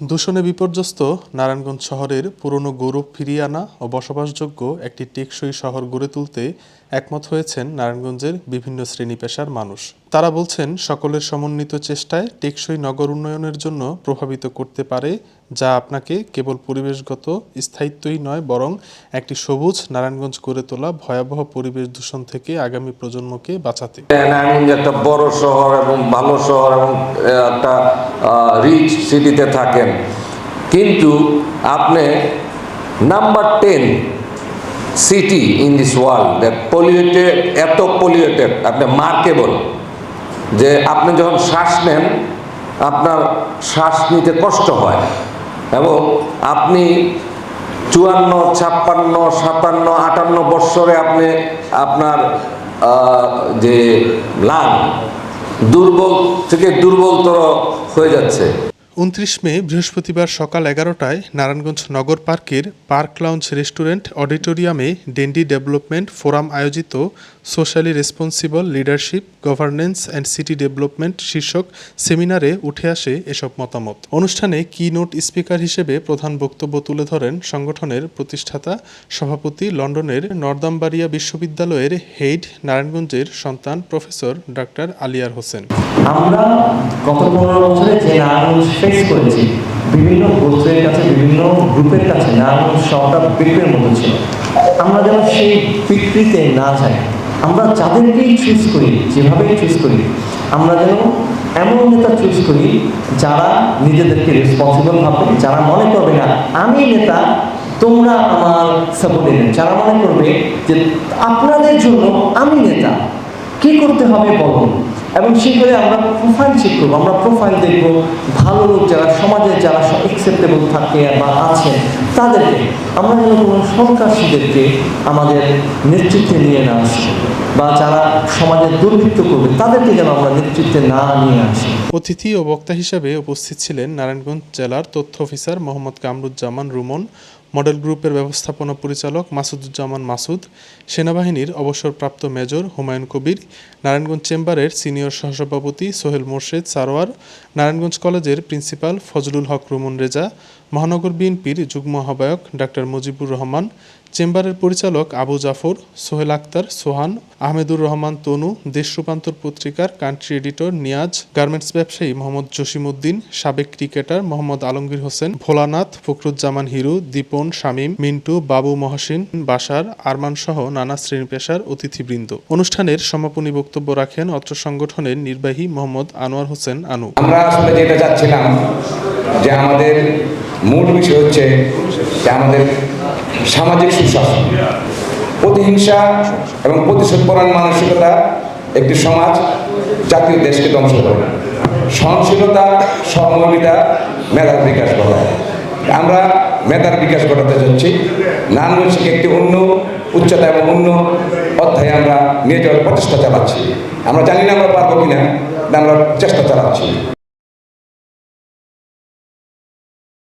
দূষণে বিপর্যস্ত নারায়ণগঞ্জ শহরের পুরনো গৌরব ফিরিয়ে আনা ও বসবাসযোগ্য একটি টেকসই শহর গড়ে তুলতে একমত হয়েছেন নারায়ণগঞ্জের বিভিন্ন শ্রেণি পেশার মানুষ। তারা বলছেন, সকলের সমন্বিত চেষ্টায় টেকসই নগর উন্নয়নের জন্য প্রভাবিত করতে পারে যা আপনাকে কেবল পরিবেশগত স্থায়িত্বই নয়, বরং একটি সবুজ নারায়ণগঞ্জ গড়ে তোলা ভয়াবহ পরিবেশ দূষণ থেকে আগামী প্রজন্মকে বাঁচাতে। নারায়ণগঞ্জ একটা বড় শহর এবং ভালো শহর এবং একটা রিচ সিটিতে থাকেন। কিন্তু আপনি number ten city in this world that polluted এত পলিউটেড আপনি মার্কেবল যে আপনি যখন শ্বাস নেন, আপনার শ্বাস নিতে কষ্ট হয়। এবং আপনি চুয়ান্ন, ছাপ্পান্ন, সাতান্ন, আটান্ন বৎসরে আপনি আপনার যে লাং দুর্বল থেকে দুর্বলতর হয়ে যাচ্ছে। উনত্রিশ মে, বৃহস্পতিবার সকাল এগারোটায় নারায়ণগঞ্জ নগর পার্কের পার্ক লাউঞ্জ রেস্টুরেন্ট অডিটোরিয়ামে ডেন্ডি ডেভেলপমেন্ট ফোরাম আয়োজিত socially responsible leadership, governance and city development শীর্ষক সেমিনারে উঠে আসে এসব মতামত। অনুষ্ঠানে কি নোট স্পিকার হিসেবে প্রধান বক্তব্য তুলে ধরেন সংগঠনের প্রতিষ্ঠাতা সভাপতি লন্ডনের নর্দামবাড়িয়া বিশ্ববিদ্যালয়ের হেড নারায়ণগঞ্জের সন্তান প্রফেসর ডাক্তার আলিয়ার হোসেন। আমরা গত বছরে যে ফেস করেছি। বিভিন্ন গোত্রের কাছে, বিভিন্ন গ্রুপের কাছে নারায়ণগঞ্জ শহরটা বিক্রির মতো ছিল। আমরা যেন সেই বিক্রিতে না যাই। আমরা যাদেরকেই চুজ করি, যেভাবেই চুজ করি, আমরা যেন এমন নেতা চুজ করি, যারা নিজেদেরকে রেসপন্সিবল ভাববে যারা মনে করবে না, আমি নেতা, তোমরা আমার সাপোর্টে যারা মনে করবে যে, আপনাদের জন্য আমি নেতা, কি করতে হবে বলুন? এবং করে আমরা প্রোফাইল চেক করব, আমরা প্রোফাইল দেখব ভালো লোক যারা সমাজে যারা একসেপ্টেবল থাকে বা আছেন, তাদেরকে আমরা যেন কোনো সন্ত্রাসীদেরকে আমাদের নেতৃত্বে নিয়ে না আসি বা যারা সমাজে দুর্বৃত্ত করবে, তাদেরকে যেন আমরা নেতৃত্বে না নিয়ে আসি। অতিথি ও বক্তা হিসেবে উপস্থিত ছিলেন নারায়ণগঞ্জ জেলার তথ্য অফিসার মোহাম্মদ কামরুজ্জামান রুমন মডেল গ্রুপের ব্যবস্থাপনা পরিচালক মাসুদুজ্জামান মাসুদ, সেনাবাহিনীর অবসরপ্রাপ্ত মেজর হুমায়ুন কবির, নারায়ণগঞ্জ চেম্বারের সিনিয়র সহসভাপতি সোহেল মোর্শেদ সারোয়ার, নারায়ণগঞ্জ কলেজের প্রিন্সিপাল ফজলুল হক রুমন রেজা মহানগর বিএনপির যুগ্ম আহ্বায়ক ডাক্তার মুজিবুর রহমান, চেম্বারের পরিচালক আবু জাফর, সোহেল আক্তার, সোহান, আহমেদুর রহমান তনু, দেশ রূপান্তর পত্রিকার কান্ট্রি এডিটর নিয়াজ গার্মেন্টস ব্যবসায়ী মোহাম্মদ জসিমউদ্দিন, সাবেক ক্রিকেটার মোহাম্মদ আলমগীর হোসেন, ভোলানাথ, ফখরুজ্জামান হিরু, দীপন, শামীম, মিন্টু, বাবু মহসিন বাসার আরমান সহ নানা শ্রেণি পেশার অতিথিবৃন্দ। অনুষ্ঠানের সমাপনী বক্তব্য রাখেন অত্র সংগঠনের নির্বাহী মোহাম্মদ আনোয়ার হোসেন আনু। আমরা আসলে যেটা চাচ্ছিলাম যে আমাদের মূল বিষয় হচ্ছে যে আমাদের সামাজিক সুশাসন। প্রতিহিংসা এবং প্রতিশোধপরায়ণ মানসিকতা একটি সমাজ, জাতীয় দেশকে ধ্বংস করে। সহনশীলতা, সহমর্মিতা, মেধার বিকাশ ঘটায়। আমরা মেধার বিকাশ ঘটাতে চাচ্ছি নানবৈশিক একটি অন্য উচ্চতা এবং অন্য অধ্যায়ে আমরা নিয়ে যাওয়ার প্রচেষ্টা চালাচ্ছি। আমরা জানি না আমরা পারব কিনা আমরা চেষ্টা চালাচ্ছি।